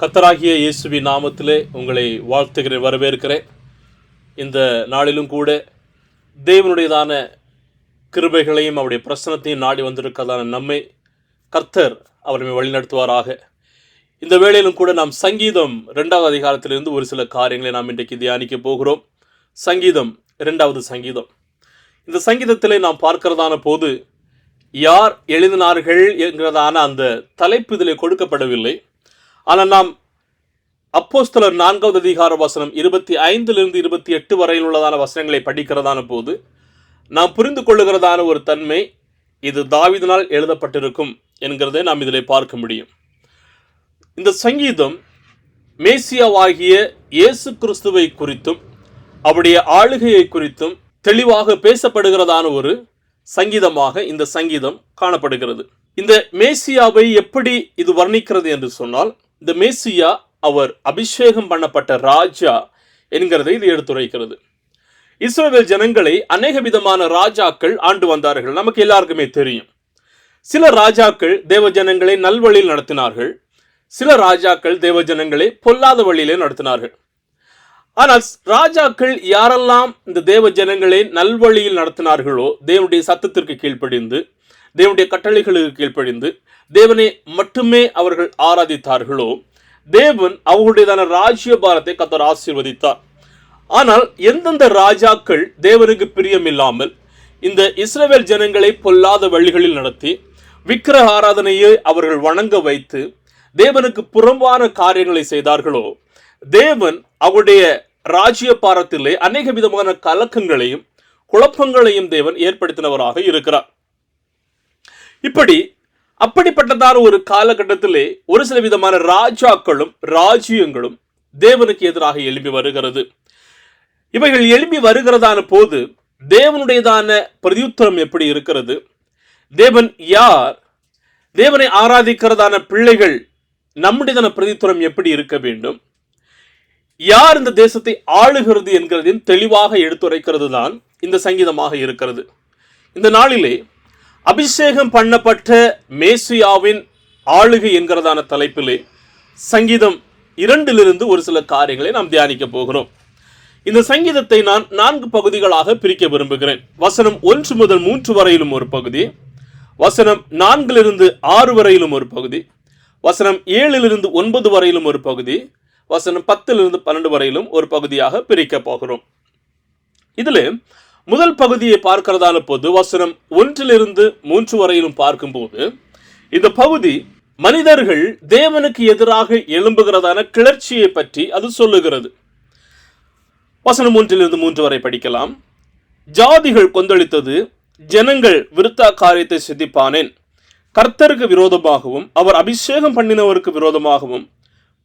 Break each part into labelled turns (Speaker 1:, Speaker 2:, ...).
Speaker 1: கத்தராகிய இயேசுவி நாமத்திலே உங்களை வாழ்த்துகிறேன் வரவேற்கிறேன். இந்த நாளிலும் கூட தேவனுடையதான கிருபைகளையும் அவருடைய பிரசனத்தையும் நாடி வந்திருக்கிறதான நம்மை கர்த்தர் அவரை வழிநடத்துவாராக. இந்த வேளையிலும் கூட நாம் சங்கீதம் ரெண்டாவது அதிகாரத்திலிருந்து ஒரு சில காரியங்களை நாம் இன்றைக்கு தியானிக்க போகிறோம். சங்கீதம் இரண்டாவது சங்கீதம். இந்த சங்கீதத்திலே நாம் பார்க்கிறதான போது யார் எழுதினார்கள் என்கிறதான அந்த தலைப்பு இதில் கொடுக்கப்படவில்லை. ஆனால் நாம் அப்போஸ்தலர் நான்காவது அதிகார வசனம் இருபத்தி ஐந்திலிருந்து இருபத்தி எட்டு வரையில் உள்ளதான வசனங்களை படிக்கிறதான போது நாம் புரிந்து கொள்ளுகிறதான ஒரு தன்மை இது தாவிதனால் எழுதப்பட்டிருக்கும் என்கிறதை நாம் இதில் பார்க்க முடியும். இந்த சங்கீதம் மேசியாவாகிய இயேசு கிறிஸ்துவை குறித்தும் அவருடைய ஆளுகையை குறித்தும் தெளிவாக பேசப்படுகிறதான ஒரு சங்கீதமாக இந்த சங்கீதம் காணப்படுகிறது. இந்த மேசியாவை எப்படி இது வர்ணிக்கிறது என்று சொன்னால் இந்த மேசியா அவர் அபிஷேகம் பண்ணப்பட்ட ராஜா என்கிறதை இது எடுத்துரைக்கிறது. இஸ்ரேல் ஜனங்களை அநேக விதமான ராஜாக்கள் ஆண்டு வந்தார்கள். நமக்கு எல்லாருக்குமே தெரியும். சில ராஜாக்கள் தேவ ஜனங்களை நல்வழியில் நடத்தினார்கள். சில ராஜாக்கள் தேவ ஜனங்களை பொல்லாத வழியிலே நடத்தினார்கள். ஆனால் ராஜாக்கள் யாரெல்லாம் இந்த தேவ ஜனங்களை நல்வழியில் நடத்தினார்களோ தேவனுடைய சத்தத்திற்கு கீழ்ப்படிந்து தேவனுடைய கட்டளைகளுக்கு கீழ்ப்படிந்து தேவனை மட்டுமே அவர்கள் ஆராதித்தார்களோ தேவன் அவர்களுடையதான ராஜ்யபாரத்தை கத்தர் ஆசீர்வதித்தார். ஆனால் எந்தெந்த ராஜாக்கள் தேவனுக்கு பிரியமில்லாமல் இந்த இஸ்ரேல் ஜனங்களை பொல்லாத வழிகளில் நடத்தி விக்கிரக ஆராதனையை அவர்கள் வணங்க வைத்து தேவனுக்கு புறம்பான காரியங்களை செய்தார்களோ தேவன் அவருடைய ராஜ்ய பாரத்திலே அநேக விதமான கலக்கங்களையும் குழப்பங்களையும் தேவன் ஏற்படுத்தினவராக இருக்கிறார். இப்படி அப்படிப்பட்டதான ஒரு காலகட்டத்திலே ஒரு சில விதமான ராஜாக்களும் ராஜ்யங்களும் தேவனுக்கு எதிராக எழும்பி வருகிறது. இவைகள் எழும்பி வருகிறதான போது தேவனுடையதான பிரதியுத்தரம் எப்படி இருக்கிறது? தேவன் யார்? தேவனை ஆராதிக்கிறதான பிள்ளைகள் நம்முடையதான பிரதித்துவம் எப்படி இருக்க வேண்டும்? யார் இந்த தேசத்தை ஆளுகிறது என்கிறதையும் தெளிவாக எடுத்துரைக்கிறது தான் இந்த சங்கீதமாக இருக்கிறது. இந்த நாளிலே அபிஷேகம் பண்ணப்பட்ட மேசியாவின் ஆளுகை என்கிறதான தலைப்பிலே சங்கீதம் இரண்டிலிருந்து ஒரு சில காரியங்களை நாம் தியானிக்க போகிறோம். இந்த சங்கீதத்தை நான் நான்கு பகுதிகளாக பிரிக்க விரும்புகிறேன். வசனம் ஒன்று முதல் மூன்று வரையிலும் ஒரு பகுதி. வசனம் நான்கிலிருந்து ஆறு வரையிலும் ஒரு பகுதி. வசனம் ஏழிலிருந்து ஒன்பது வரையிலும் ஒரு பகுதி. வசனம் பத்திலிருந்து பன்னெண்டு வரையிலும் ஒரு பகுதியாக பிரிக்க போகிறோம். இதில் முதல் பகுதியை பார்க்கிறதான போது வசனம் ஒன்றிலிருந்து மூன்று வரையிலும் பார்க்கும்போது இந்த பகுதி மனிதர்கள் தேவனுக்கு எதிராக எழும்புகிறதான கிளர்ச்சியை பற்றி அது சொல்லுகிறது. வசனம் ஒன்றிலிருந்து மூன்று வரை படிக்கலாம். ஜாதிகள் கொந்தளித்தது ஜனங்கள் விருத்தா காரியத்தை சிந்திப்பானேன். கர்த்தருக்கு விரோதமாகவும் அவர் அபிஷேகம் பண்ணினவருக்கு விரோதமாகவும்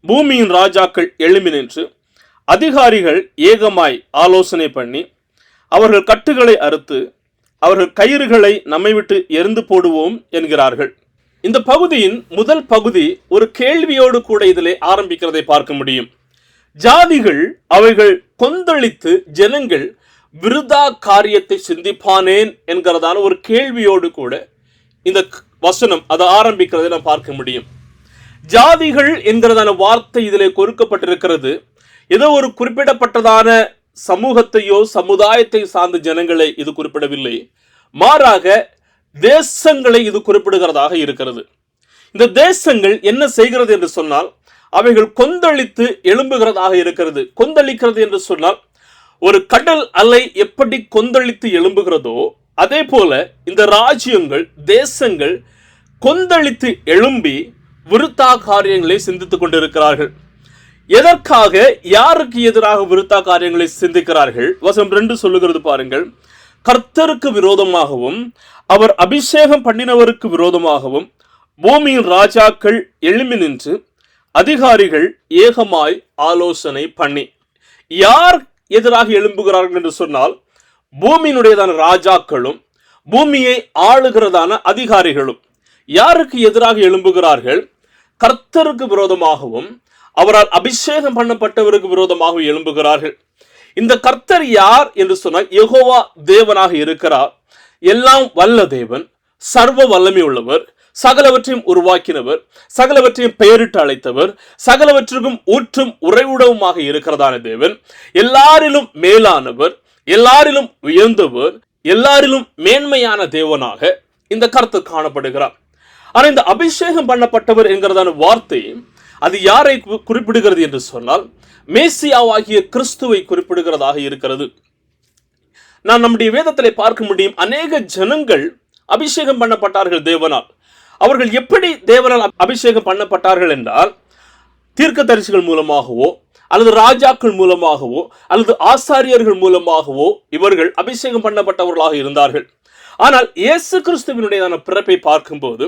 Speaker 1: பூமியின் ராஜாக்கள் எழும்பி நின்று அதிகாரிகள் ஏகமாய் ஆலோசனை பண்ணி அவர்கள் கட்டுகளை அறுத்து அவர்கள் கயிறுகளை நம்மை விட்டு எரிந்து போடுவோம் என்கிறார்கள். இந்த பகுதியின் முதல் பகுதி ஒரு கேள்வியோடு கூட இதிலே ஆரம்பிக்கிறதை பார்க்க முடியும். ஜாதிகள் அவைகள் கொந்தளித்து ஜனங்கள் விருதா காரியத்தை சிந்திப்பானேன் என்கிறதான ஒரு கேள்வியோடு கூட இந்த வசனம் அதை ஆரம்பிக்கிறதை நாம் பார்க்க முடியும். ஜாதிகள் என்கிறதான வார்த்தை இதில் கொடுக்கப்பட்டிருக்கிறது. ஏதோ ஒரு குறிப்பிடப்பட்டதான சமூகத்தையோ சமுதாயத்தை சார்ந்த ஜனங்களை இது குறிப்பிடவில்லை. மாறாக தேசங்களை இது குறிப்பிடுகிறதாக இருக்கிறது. இந்த தேசங்கள் என்ன செய்கிறது என்று சொன்னால் அவைகள் கொந்தளித்து எழும்புகிறதாக இருக்கிறது. கொந்தளிக்கிறது என்று சொன்னால் ஒரு கடல் அலை எப்படி கொந்தளித்து எழும்புகிறதோ அதே போல இந்த ராஜ்யங்கள் தேசங்கள் கொந்தளித்து எழும்பி விருத்தா காரியங்களை சிந்தித்துக் கொண்டிருக்கிறார்கள். எதற்காக யாருக்கு எதிராக விருத்தா காரியங்களை சிந்திக்கிறார்கள்? வசனம் ரெண்டு சொல்லுகிறது பாருங்கள். கர்த்தருக்கு விரோதமாகவும் அவர் அபிஷேகம் பண்ணினவருக்கு விரோதமாகவும் பூமியின் ராஜாக்கள் எழும்பி நின்று அதிகாரிகள் ஏகமாய் ஆலோசனை பண்ணி யார் எதிராக எழும்புகிறார்கள் என்று சொன்னால் பூமியினுடையதான ராஜாக்களும் பூமியை ஆளுகிறதான அதிகாரிகளும். யாருக்கு எதிராக எழும்புகிறார்கள்? கர்த்தருக்கு விரோதமாகவும் அவரால் அபிஷேகம் பண்ணப்பட்டவருக்கு விரோதமாகவும் எழும்புகிறார்கள். இந்த கர்த்தர் யார் என்று சொன்னால் யகோவா தேவனாக இருக்கிறார். எல்லாம் வல்ல தேவன் சர்வ வல்லமை உள்ளவர் சகலவற்றையும் உருவாக்கினவர் சகலவற்றையும் பெயரிட்டு அழைத்தவர் சகலவற்றுக்கும் ஊற்றும் உறைவுடவுமாக இருக்கிறதான தேவன். எல்லாரிலும் மேலானவர் எல்லாரிலும் உயர்ந்தவர் எல்லாரிலும் மேன்மையான தேவனாக இந்த கருத்து காணப்படுகிறார். ஆனால் இந்த அபிஷேகம் பண்ணப்பட்டவர் என்கிறதான வார்த்தை அது யாரை குறிப்பிடுகிறது என்று சொன்னால் மேசியாவாகிய கிறிஸ்துவை குறிப்பிடுகிறதாக இருக்கிறது. நான் நம்முடைய வேதத்திலே பார்க்க முடியும் அநேக ஜனங்கள் அபிஷேகம் பண்ணப்பட்டார்கள் தேவனால். அவர்கள் எப்படி தேவனால் அபிஷேகம் பண்ணப்பட்டார்கள் என்றால் தீர்க்க தரிசிகள் மூலமாகவோ அல்லது ராஜாக்கள் மூலமாகவோ அல்லது ஆசாரியர்கள் மூலமாகவோ இவர்கள் அபிஷேகம் பண்ணப்பட்டவர்களாக இருந்தார்கள். ஆனால் இயேசு கிறிஸ்துவினுடையதான பிறப்பை பார்க்கும்போது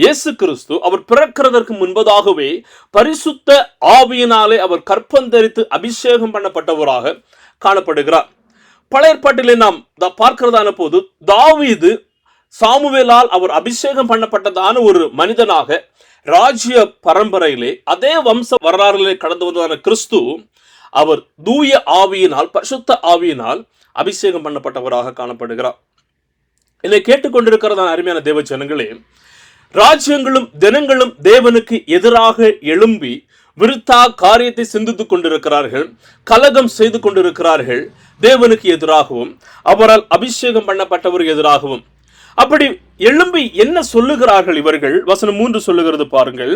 Speaker 1: இயேசு கிறிஸ்து அவர் பிறக்கிறதற்கு முன்பதாகவே பரிசுத்த ஆவியினாலே அவர் கற்பந்தரித்து அபிஷேகம் பண்ணப்பட்டவராக காணப்படுகிறார். பழைய ஏற்பாட்டிலே நாம் பார்க்கிறதான போது தாவீது சாமுவேலால் அவர் அபிஷேகம் பண்ணப்பட்டதான ஒரு மனிதனாக ராஜ்ய பரம்பரையிலே அதே வம்ச வரலாறுகளே கடந்து வந்ததான கிறிஸ்து அவர் தூய ஆவியினால் பரிசுத்த ஆவியினால் அபிஷேகம் பண்ணப்பட்டவராக காணப்படுகிறார். என்னை கேட்டுக்கொண்டிருக்கிறதான அருமையான தேவ ஜனங்களே ராஜ்யங்களும் தினங்களும் தேவனுக்கு எதிராக எழும்பி விருத்தா காரியத்தை சிந்தித்துக் கொண்டிருக்கிறார்கள் கலகம் செய்து கொண்டிருக்கிறார்கள் தேவனுக்கு எதிராகவும் அவரால் அபிஷேகம் பண்ணப்பட்டவர் எதிராகவும். அப்படி எழும்பி என்ன சொல்லுகிறார்கள் இவர்கள்? வசனம் மூன்று சொல்லுகிறது பாருங்கள்.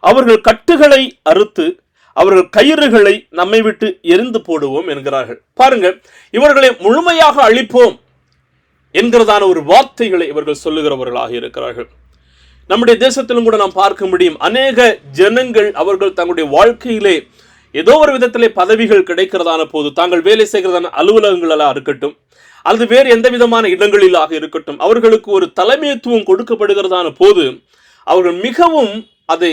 Speaker 1: அவர்கள் கட்டுகளை அறுத்து அவர்கள் கயிறுகளை நம்மை விட்டு எரிந்து போடுவோம் என்கிறார்கள். பாருங்கள் இவர்களை முழுமையாக அழிப்போம் என்கிறதான ஒரு வார்த்தைகளை இவர்கள் சொல்லுகிறவர்களாக இருக்கிறார்கள். நம்முடைய தேசத்திலும் கூட நாம் பார்க்க முடியும். அநேக ஜனங்கள் அவர்கள் தங்களுடைய வாழ்க்கையிலே ஏதோ ஒரு விதத்திலே பதவிகள் கிடைக்கிறதான போது தாங்கள் வேலை செய்கிறதான அலுவலகங்களெல்லாம் இருக்கட்டும் அல்லது வேறு எந்த விதமான இடங்களிலாக இருக்கட்டும் அவர்களுக்கு ஒரு தலைமைத்துவம் கொடுக்கப்படுகிறதான போது அவர்கள் மிகவும் அதை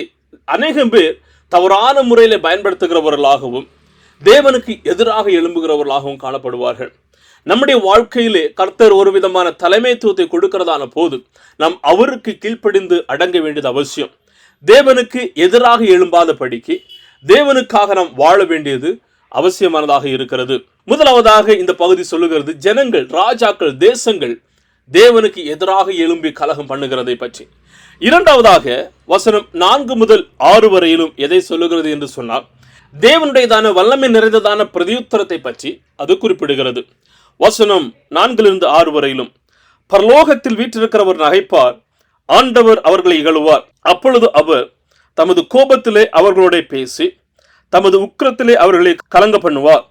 Speaker 1: அநேகம் பேர் தவறான முறையில் பயன்படுத்துகிறவர்களாகவும் தேவனுக்கு எதிராக எழும்புகிறவர்களாகவும் காணப்படுவார்கள். நம்முடைய வாழ்க்கையிலே கர்த்தர் ஒரு விதமான தலைமைத்துவத்தை கொடுக்கிறதான போது நாம் அவருக்கு கீழ்ப்படிந்து அடங்க வேண்டியது அவசியம். தேவனுக்கு எதிராக எழும்பாத படிக்கு தேவனுக்காக நாம் வாழ வேண்டியது அவசியமானதாக இருக்கிறது. முதலாவதாக இந்த பகுதி சொல்லுகிறது ஜனங்கள் ராஜாக்கள் தேசங்கள் தேவனுக்கு எதிராக எழும்பி கலகம் பண்ணுகிறதை பற்றி. இரண்டாவதாக வசனம் நான்கு முதல் ஆறு வரையிலும் எதை சொல்லுகிறது என்று சொன்னால் தேவனுடையதான வல்லமை நிறைந்ததான பிரதியுத்தரத்தை பற்றி அது குறிப்பிடுகிறது. வசனம் நான்கிலிருந்து ஆறு வரையிலும். பரலோகத்தில் வீற்றிருக்கிறவர் நகைப்பார் ஆண்டவர் அவர்களை இகழுவார். அப்பொழுது அவர் தமது கோபத்திலே அவர்களோட பேசி தமது உக்கிரத்திலே அவர்களை கலங்க பண்ணுவார்.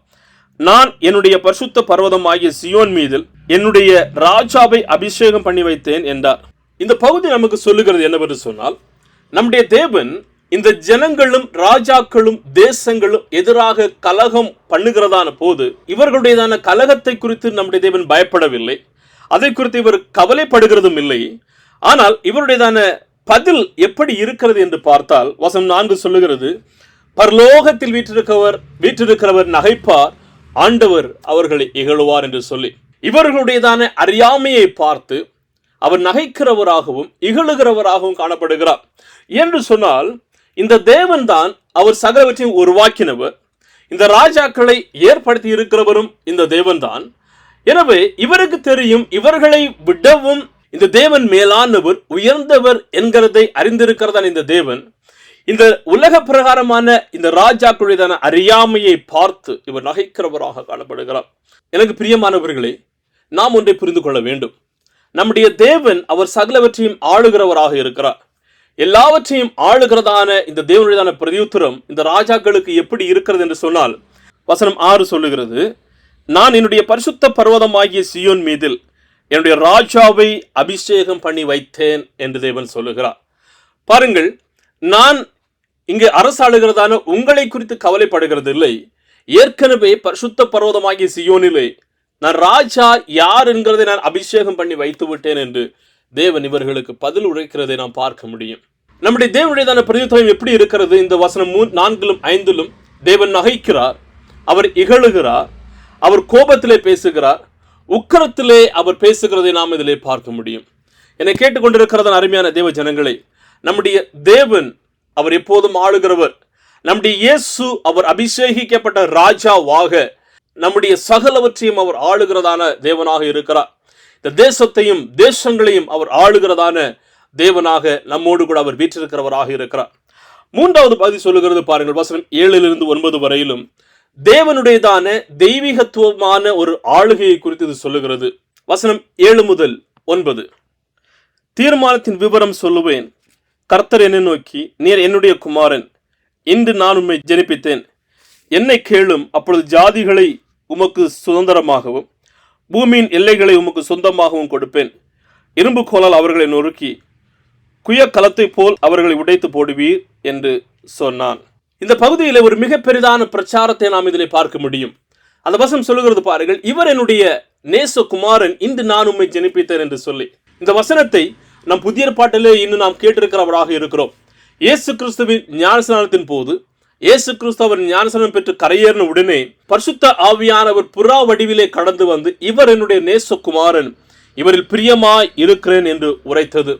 Speaker 1: நான் என்னுடைய பரிசுத்த பர்வதமாகிய சியோன் மீதில் என்னுடைய ராஜாவை அபிஷேகம் பண்ணி வைத்தேன் என்றார். இந்த பகுதி நமக்கு சொல்லுகிறது என்னவென்று சொன்னால் நம்முடைய தேவன் இந்த ஜனங்களும் ராஜாக்களும் தேசங்களும் எதிராக கலகம் பண்ணுகிறதான போது இவர்களுடையதான கலகத்தை குறித்து நம்முடைய தேவன் பயப்படவில்லை. அதை குறித்து இவர் கவலைப்படுகிறதும் இல்லை. ஆனால் இவருடையதான பதில் எப்படி இருக்கிறது என்று பார்த்தால் வசம் நான்கு சொல்லுகிறது பரலோகத்தில் வீற்றிருக்கவர் வீற்றிருக்கிறவர் நகைப்பார் ஆண்டவர் அவர்களை இகழுவார் என்று சொல்லி. இவர்களுடையதான அறியாமையை பார்த்து அவர் நகைக்கிறவராகவும் இகழுகிறவராகவும் காணப்படுகிறார். என்று சொன்னால் இந்த தேவன் தான் அவர் சகலவற்றையும் உருவாக்கினவர். இந்த ராஜாக்களை ஏற்படுத்தி இருக்கிறவரும் இந்த தேவன்தான் எனவே இவருக்கு தெரியும் இவர்களை விடவும் இந்த தேவன் மேலானவர் உயர்ந்தவர் என்கிறதை அறிந்திருக்கிறதான் இந்த தேவன். இந்த உலக பிரகாரமான இந்த ராஜாக்களுடையதான அறியாமையை பார்த்து இவர் நகைக்கிறவராக காணப்படுகிறார். எனக்கு பிரியமானவர்களே நாம் ஒன்றை புரிந்து கொள்ள வேண்டும். நம்முடைய தேவன் அவர் சகலவற்றையும் ஆளுகிறவராக இருக்கிறார். எல்லாவற்றையும் ஆளுகிறதான இந்த தேவனுடையதான பிரதியுத்தரம் இந்த ராஜாக்களுக்கு எப்படி இருக்கிறது என்று சொன்னால் வசனம் ஆறு சொல்லுகிறது நான் என்னுடைய பரிசுத்த பர்வதமாகிய சியோன் மீதில் என்னுடைய ராஜாவை அபிஷேகம் பண்ணி வைத்தேன் என்று தேவன் சொல்லுகிறார். பாருங்கள் நான் இங்கு அரசாளுகிறதான உங்களை குறித்து கவலைப்படுகிறது இல்லை ஏற்கனவே பரிசுத்த பர்வதமாகிய சியோனிலே நான் ராஜா யார் என்கிறதை நான் அபிஷேகம் பண்ணி வைத்து விட்டேன் என்று தேவன் இவர்களுக்கு பதில் உரைக்கிறதை நாம் பார்க்க முடியும். நம்முடைய தேவனுடையதான பிரதித்துவம் எப்படி இருக்கிறது? இந்த வசனம் மூ நான்கிலும் ஐந்திலும் தேவன் நகைக்கிறார் அவர் இகழுகிறார் அவர் கோபத்திலே பேசுகிறார் உக்கரத்திலே அவர் பேசுகிறதை நாம் இதிலே பார்க்க முடியும். என்னை கேட்டுக்கொண்டிருக்கிறதன் அருமையான தேவ ஜனங்களை நம்முடைய தேவன் அவர் எப்போதும் ஆளுகிறவர். நம்முடைய இயேசு அவர் அபிஷேகிக்கப்பட்ட ராஜாவாக நம்முடைய சகலவற்றையும் அவர் ஆளுகிறதான தேவனாக இருக்கிறார். இந்த தேசத்தையும் தேசங்களையும் அவர் ஆளுகிறதான தேவனாக நம்மோடு கூட அவர் வீற்றிருக்கிறவராக இருக்கிறார். மூன்றாவது பகுதி சொல்லுகிறது பாருங்கள் வசனம் ஏழிலிருந்து ஒன்பது வரையிலும். தேவனுடையதான தெய்வீகத்துவமான ஒரு ஆளுகையை குறித்து இது சொல்லுகிறது. வசனம் ஏழு முதல் ஒன்பது. தீர்மானத்தின் விவரம் சொல்லுவேன். கர்த்தர் என்னை நோக்கி நீர் என்னுடைய குமாரன் இன்று நான் உம்மை ஜெனிப்பித்தேன். என்னை கேளும் அப்பொழுது ஜாதிகளை உமக்கு சுதந்திரமாகவும் பூமியின் எல்லைகளை உமக்கு சொந்தமாகவும் கொடுப்பேன். இரும்பு கோலால் அவர்களை நொறுக்கி குய கலத்தை போல் அவர்களை உடைத்து போடுவீர் என்று சொன்னான். இந்த பகுதியில் ஒரு மிக பெரிதான பிரச்சாரத்தை நாம் இதில் பார்க்க முடியும். அந்த வசனம் சொல்லுகிறது பாருங்கள் இவர் என்னுடைய நேச குமாரன் இன்று நான் உம்மை ஜெனிப்பித்தேன் என்று சொல்லி. இந்த வசனத்தை நம் புதிய பாட்டிலே இன்னும் நாம் கேட்டிருக்கிறவராக இருக்கிறோம். இயேசு கிறிஸ்துவின் ஞானஸ்நானத்தின் போது இயேசு கிறிஸ்து அவர் பெற்று கரையேறின உடனே பரிசுத்த ஆவியானவர் புறா வடிவிலே கடந்து வந்து இவர் என்னுடைய நேசகுமாரன் இவரில் பிரியமாய் இருக்கிறேன் என்று உரைத்தது.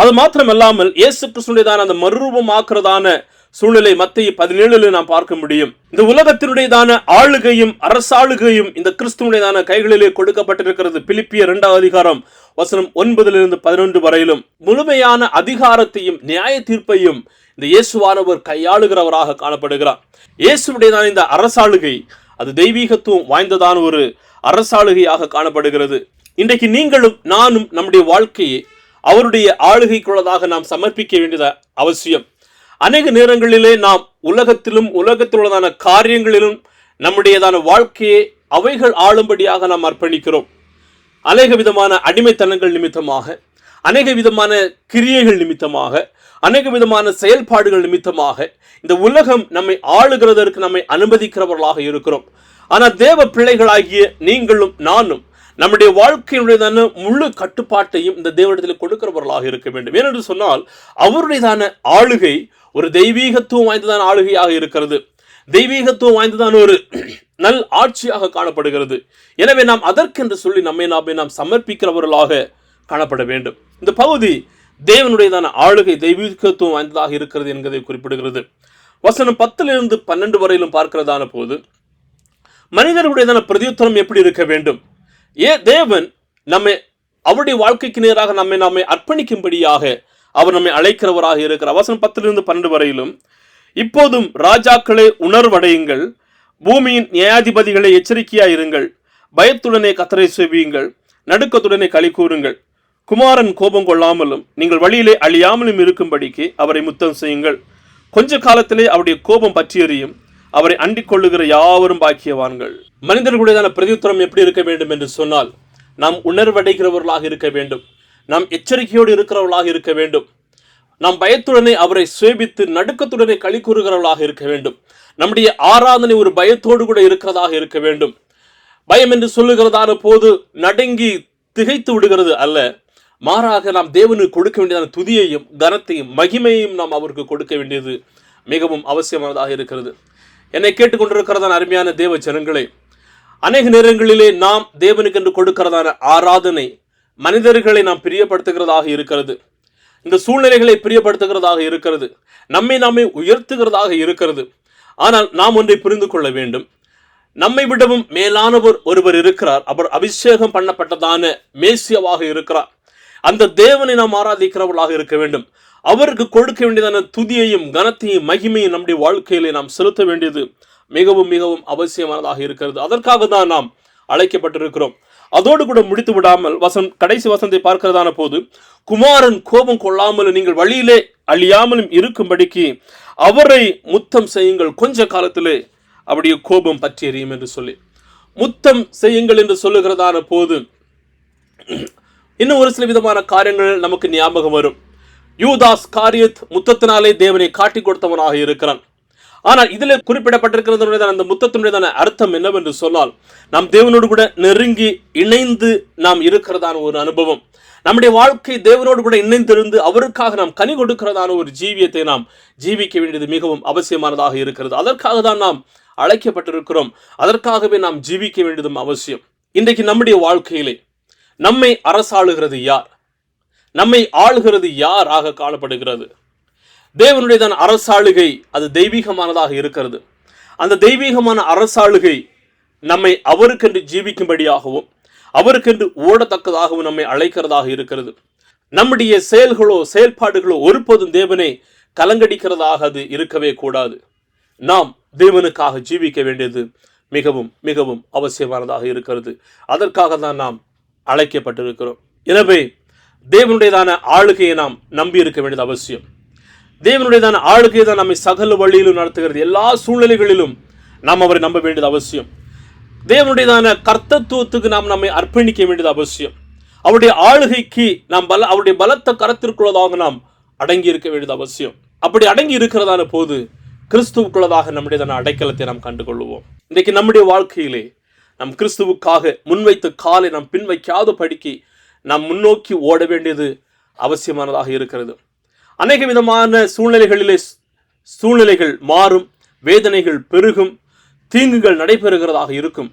Speaker 1: அது மாத்திரமல்லாமல் இயேசு கிறிஸ்துடையதான அந்த மறுரூபமாக்குறதான சூழ்நிலை மத்திய பதினேழுல நாம் பார்க்க முடியும். இந்த உலகத்தினுடையதான ஆளுகையும் அரசாளுகையும் இந்த கிறிஸ்துவனுடையதான கைகளிலே கொடுக்கப்பட்டிருக்கிறது. பிலிப்பிய இரண்டாவது அதிகாரம் வசனம் ஒன்பதிலிருந்து பதினொன்று வரையிலும் முழுமையான அதிகாரத்தையும் நியாய தீர்ப்பையும் இந்த இயேசுவானவர் கையாளுகிறவராக காணப்படுகிறார். இயேசுடையதான இந்த அரசாளுகை அது தெய்வீகத்துவம் வாய்ந்ததான ஒரு அரசாளுகையாக காணப்படுகிறது. இன்றைக்கு நீங்களும் நானும் நம்முடைய வாழ்க்கையை அவருடைய ஆளுகைக்குள்ளதாக நாம் சமர்ப்பிக்க வேண்டியது அவசியம். அநேக நேரங்களிலே நாம் உலகத்திலும் உலகத்தில் உள்ளதான காரியங்களிலும் நம்முடையதான வாழ்க்கையை அவைகள் ஆளும்படியாக நாம் அர்ப்பணிக்கிறோம். அநேக விதமான அடிமைத்தனங்கள் நிமித்தமாக அநேக விதமான கிரியைகள் நிமித்தமாக அநேக விதமான செயல்பாடுகள் நிமித்தமாக இந்த உலகம் நம்மை ஆளுகிறதற்கு நம்மை அனுமதிக்கிறவர்களாக இருக்கிறோம். ஆனால் தேவ பிள்ளைகளாகிய நீங்களும் நானும் நம்முடைய வாழ்க்கையினுடையதான முழு கட்டுப்பாட்டையும் இந்த தேவனிடத்தில் கொடுக்கிறவர்களாக இருக்க வேண்டும். ஏனென்று சொன்னால் அவருடையதான ஆளுகை ஒரு தெய்வீகத்துவம் வாய்ந்ததான ஆளுகையாக இருக்கிறது. தெய்வீகத்துவம் வாய்ந்ததான ஒரு நல் ஆட்சியாக காணப்படுகிறது. எனவே நாம் அதற்கென்று சொல்லி நம்மை நாமே நாம் சமர்ப்பிக்கிறவர்களாக காணப்பட வேண்டும். இந்த பகுதி தேவனுடையதான ஆளுகை தெய்வீகத்துவம் வாய்ந்ததாக இருக்கிறது என்பதை குறிப்பிடுகிறது. வசனம் பத்திலிருந்து பன்னெண்டு வரையிலும் பார்க்கிறதான போது மனிதர்களுடையதான பிரதியுத்தரம் எப்படி இருக்க வேண்டும்? ஏ தேவன் நம்மை அவருடைய வாழ்க்கைக்கு நேராக நம்மை நாமே அர்ப்பணிக்கும்படியாக அவர் நம்மை அழைக்கிறவராக இருக்கிறார். வசனம் பத்திலிருந்து பன்னெண்டு வரையிலும் இப்போதும் ராஜாக்களே உணர்வடையுங்கள். பூமியின் நியாயாதிபதிகளை எச்சரிக்கையாயிருங்கள். பயத்துடனே கத்தரை செவியுங்கள் நடுக்கத்துடனே களி கூறுங்கள். குமாரன் கோபம் கொள்ளாமலும் நீங்கள் வழியிலே அழியாமலும் இருக்கும்படிக்கு அவரை முத்தம் செய்யுங்கள். கொஞ்ச காலத்திலே அவருடைய கோபம் பற்றியறியும். அவரை அண்டிக் கொள்ளுகிற யாவரும் பாக்கியவான்கள். மனிதர்களுடையதான பிரதியுத்தரம் எப்படி இருக்க வேண்டும் என்று சொன்னால் நாம் உணர்வடைகிறவர்களாக இருக்க வேண்டும். நாம் எச்சரிக்கையோடு இருக்கிறவர்களாக இருக்க வேண்டும். நாம் பயத்துடனே அவரை சுவேபித்து நடுக்கத்துடனே களி கூறுகிறவர்களாக இருக்க வேண்டும். நம்முடைய ஆராதனை ஒரு பயத்தோடு கூட இருக்கிறதாக இருக்க வேண்டும். பயம் என்று சொல்லுகிறதான போது நடுங்கி திகைத்து விடுகிறது அல்ல. மாறாக நாம் தேவனுக்கு கொடுக்க வேண்டியதான துதியையும் கனத்தையும் மகிமையையும் நாம் அவருக்கு கொடுக்க வேண்டியது மிகவும் அவசியமானதாக இருக்கிறது. என்னை கேட்டுக்கொண்டிருக்கிறதான அருமையான தேவ ஜனங்களே அநேக நேரங்களிலே நாம் தேவனுக்கு என்று கொடுக்கிறதான ஆராதனை மனிதர்களை நாம் பிரியப்படுத்துகிறதாக இருக்கிறது. இந்த சூழ்நிலைகளை பிரியப்படுத்துகிறதாக இருக்கிறது. நம்மை நாமே உயர்த்துகிறதாக இருக்கிறது. ஆனால் நாம் ஒன்றை புரிந்து கொள்ள வேண்டும். நம்மை விடவும் மேலானவர் ஒருவர் இருக்கிறார். அவர் அபிஷேகம் பண்ணப்பட்டதான மேசியவாக இருக்கிறார். அந்த தேவனை நாம் ஆராதிக்கிறவர்களாக இருக்க வேண்டும். அவருக்கு கொடுக்க வேண்டியதான துதியையும் கனத்தையும் மகிமையும் நம்முடைய வாழ்க்கையிலே நாம் செலுத்த வேண்டியது மிகவும் மிகவும் அவசியமானதாக இருக்கிறது. அதற்காக தான் நாம் அழைக்கப்பட்டிருக்கிறோம். அதோடு கூட முடித்து விடாமல் வசம் கடைசி வசனத்தை பார்க்கிறதான போது குமாரன் கோபம் கொள்ளாமலும் நீங்கள் வழியிலே அழியாமலும் இருக்கும்படிக்கு அவரை முத்தம் செய்யுங்கள். கொஞ்ச காலத்திலே அவருடைய கோபம் பற்றி எறியும் என்று சொல்லி. முத்தம் செய்யுங்கள் என்று சொல்லுகிறதான போது இன்னும் ஒரு சில விதமான காரியங்கள் நமக்கு ஞாபகம் வரும். யூதாஸ் காரியத் முத்தத்தினாலே தேவனை காட்டி கொடுத்தவனாக இருக்கிறான். ஆனால் இதில் குறிப்பிடப்பட்டிருக்கிறது அந்த முத்தத்தினுடையதான அர்த்தம் என்னவென்று சொன்னால் நாம் தேவனோடு கூட நெருங்கி இணைந்து நாம் இருக்கிறதான ஒரு அனுபவம். நம்முடைய வாழ்க்கை தேவனோடு கூட இணைந்திருந்து அவருக்காக நாம் கனி கொடுக்கிறதான ஒரு ஜீவியத்தை நாம் ஜீவிக்க வேண்டியது மிகவும் அவசியமானதாக இருக்கிறது. அதற்காக தான் நாம் அழைக்கப்பட்டிருக்கிறோம். அதற்காகவே நாம் ஜீவிக்க வேண்டியதும் அவசியம். இன்றைக்கு நம்முடைய வாழ்க்கையிலே நம்மை அரசாளுகிறது யார்? நம்மை ஆளுகிறது யார் ஆக காணப்படுகிறது? தேவனுடையதான அரசாளுகை அது தெய்வீகமானதாக இருக்கிறது. அந்த தெய்வீகமான அரசாளுகை நம்மை அவருக்கென்று ஜீவிக்கும்படியாகவும் அவருக்கென்று ஓடத்தக்கதாகவும் நம்மை அழைக்கிறதாக இருக்கிறது. நம்முடைய செயல்களோ செயல்பாடுகளோ ஒருபோதும் தேவனை கலங்கடிக்கிறதாக அது இருக்கவே கூடாது. நாம் தேவனுக்காக ஜீவிக்க வேண்டியது மிகவும் மிகவும் அவசியமானதாக இருக்கிறது. அதற்காக தான் நாம் அழைக்கப்பட்டிருக்கிறோம். எனவே தேவனுடையதான ஆளுகையை நாம் நம்பி இருக்க வேண்டியது அவசியம். தேவனுடையதான ஆளுகை தான் நம்மை சகல வழியிலும் நடத்துகிறது. எல்லா சூழ்நிலைகளிலும் நாம் அவரை நம்ப வேண்டியது அவசியம். தேவனுடையதான கர்த்தத்துவத்துக்கு நாம் நம்மை அர்ப்பணிக்க வேண்டியது அவசியம். அவருடைய ஆளுகைக்கு நாம் பல அவருடைய பலத்த கரத்திற்குள்ளதாக நாம் அடங்கி இருக்க வேண்டியது அவசியம். அப்படி அடங்கி இருக்கிறதான போது கிறிஸ்துவுக்குள்ளதாக நம்முடையதான அடைக்கலத்தை நாம் கண்டுகொள்வோம் இன்றைக்கு நம்முடைய வாழ்க்கையிலே நம் கிறிஸ்துவுக்காக முன்வைத்த காலை நாம் பின்வைக்காத படிக்கு நாம் முன்னோக்கி ஓட வேண்டியது அவசியமானதாக இருக்கிறது. அநேக விதமான சூழ்நிலைகளிலே சூழ்நிலைகள் மாறும் வேதனைகள் பெருகும் தீங்குகள் நடைபெறுகிறதாக இருக்கும்.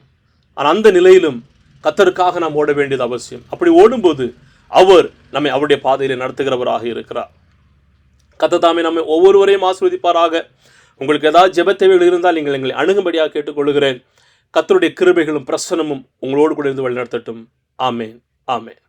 Speaker 1: ஆனால் அந்த நிலையிலும் கத்தருக்காக நாம் ஓட வேண்டியது அவசியம். அப்படி ஓடும்போது அவர் நம்மை அவருடைய பாதையில் நடத்துகிறவராக இருக்கிறார். கத்ததாமே நம்மை ஒவ்வொருவரையும் ஆஸ்வதிப்பாராக உங்களுக்கு ஏதாவது ஜெப தேவைகள் இருந்தால் நீங்கள் எங்களை அணுகும்படியாக கேட்டுக்கொள்கிறேன் கத்தருடைய கிருபைகளும் பிரசனமும் உங்களோடு கூட இருந்து வழிநடத்தட்டும். ஆமேன். ஆமேன்.